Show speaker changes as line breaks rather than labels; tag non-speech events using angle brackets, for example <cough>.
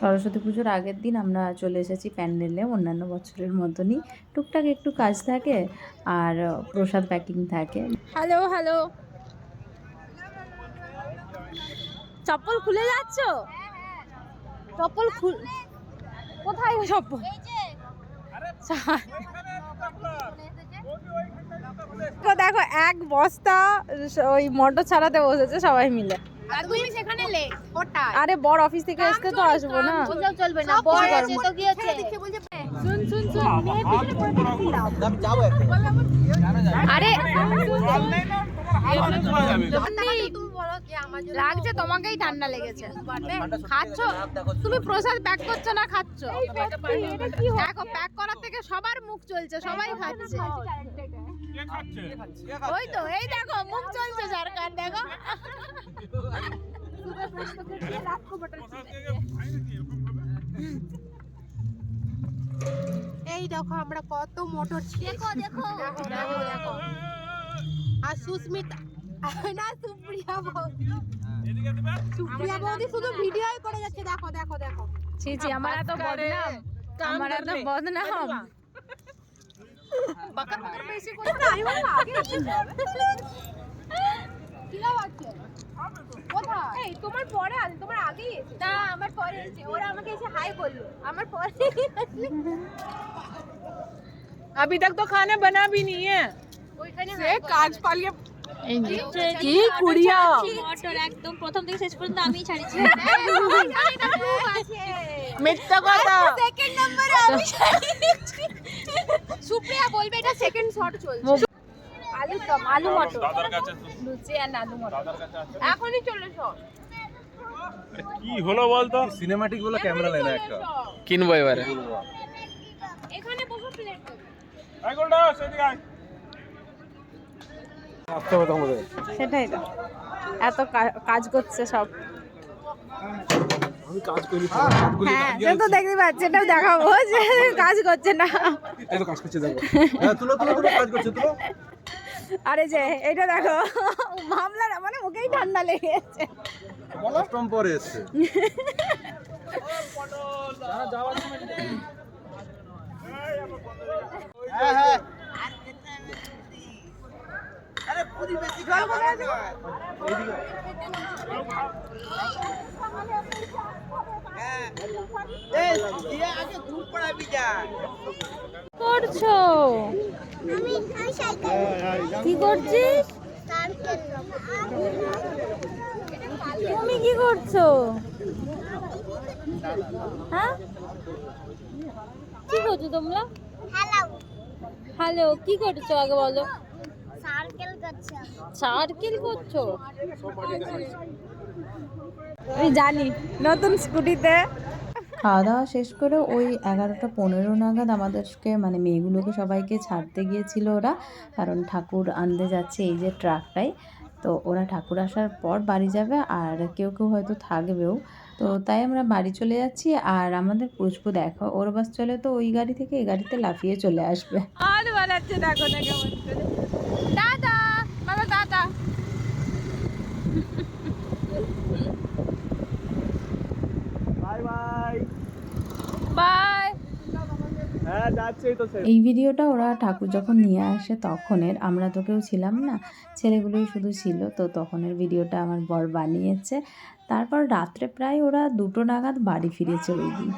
সরস্বতী পুজোর আগের দিন আমরা চলে এসেছি প্যান্ডেলে অন্যান্য বছরের মতনই। টুকটাক একটু কাজ থাকে আর প্রসাদ প্যাকিং থাকে।
হ্যালো হ্যালো চপ্পল খুলে যাচ্ছ? চপ্পল খুল কোথায় চপ্পল? দেখো, এক বস্তা ওই মটর ছাড়াতে বসেছে সবাই মিলে।
তুমি সেখানে লে ওটা
আরে বড় অফিস থেকে আসতে তো আসব না।
ওসব চলবে না বড় আছে তো কি আছে শুন শুন শুন। মেয়ের পিছনে পড়ে থাকবি না। আরে তুমি বলো কি আমার জন্য লাগছে তোমাকেই ঠান্ডা লেগেছে। খাচ্ছ? তুমি প্রসাদ প্যাক করছ না খাচ্ছ? দেখো প্যাক করার থেকে সবার মুখ চলছে সবাই খাচ্ছে। ওই তো এই দেখো মুখ চলছে সরকার দেখো। এই দেখো আমরা কত মোটর দেখো দেখো। দেখো দেখো আর সুস্মিতা না সুপ্রিয়া বৌদি সুপ্রিয়া বৌদি শুধু ভিডিওই করে যাচ্ছে। দেখো দেখো দেখো।
ছি ছি আমার এত বদনাম। আমার এত বদনাম।
বাকার বাকার বেশি করে না আগে কি লাভ আছে কোথায় এই তোমার পরে আছে তোমার আগেই এসে না আমার পরে এসে ওরা আমাকে এসে হাই বললো আমার পরে
अभी तक तो खाना बना भी नहीं है
ওইখানে
काज पालिए
কি কুড়িয়া
মটর একদম প্রথম থেকে শেষ পর্যন্ত আমিই ছাড়িয়েছি
मिथ्या কথা
সেকেন্ড নম্বরে আমি ছাড়িয়েছি। সুপ্রিয়া বলবে এটা সেকেন্ড শট চলছে আলু দম আলু মটর। লুচি আর আলু মটর। এখনই চলে সব
কি হলো বলতো?
সিনেমাটিক বলে ক্যামেরা নেয় একটা।
কিনবো এবারে।
এখানে বসো প্লেট
আই গোলটা সেদিকে আয়।
আসতে হবে তোমাদের।
সেটাই তো। এত কাজ করছে সব।
আমি কাজ করি
হ্যাঁ সে তো দেখতে পাচ্ছি এটাও দেখাবো। <laughs> যে কাজ করছে না।
কাজ করছে দেখো। হ্যাঁ তুলো তুলো তুলো কাজ করছে তুলো।
আরে যে এটা দেখো মামলা না মানে ওকেই ঠান্ডা লেগে গেছে
অষ্টম পরে এসছে।
করছ? কি করছিস? তুমি কি করছ? হ্যাঁ? কি করছ তোমরা? হ্যালো কি করছ আগে বলো? সার্কেল করছ? আমি জানি। নতুন স্কুটিতে
খাওয়া দাওয়া শেষ করে ওই এগারোটা পনেরো নাগাদ আমাদেরকে মানে মেয়েগুলোকে সবাইকে ছাড়তে গিয়েছিল ওরা। কারণ ঠাকুর আনতে যাচ্ছে এই যে ট্রাকটাই তো ওরা ঠাকুর আসার পর বাড়ি যাবে আর কেউ কেউ হয়তো থাকবেও। তো তাই আমরা বাড়ি চলে যাচ্ছি আর আমাদের পুষ্পু দেখো, ওর বাস চলে তো ওই গাড়ি থেকে এই গাড়িতে লাফিয়ে চলে আসবে।
দাদা দাদা
বাই বাই
বাই
হ্যাঁ যাচ্ছেই তো সে
এই ভিডিওটা ওরা ঠাকুর যখন নিয়ে আসে তখনের, আমরা তো কেউ ছিলাম না। ছেলেগুলোই শুধু ছিল, তো তখনের ভিডিওটা আমার বর বানিয়েছে। তারপর রাত্রে প্রায় ওরা দুটো নাগাদ বাড়ি ফিরেছে ওই দিন।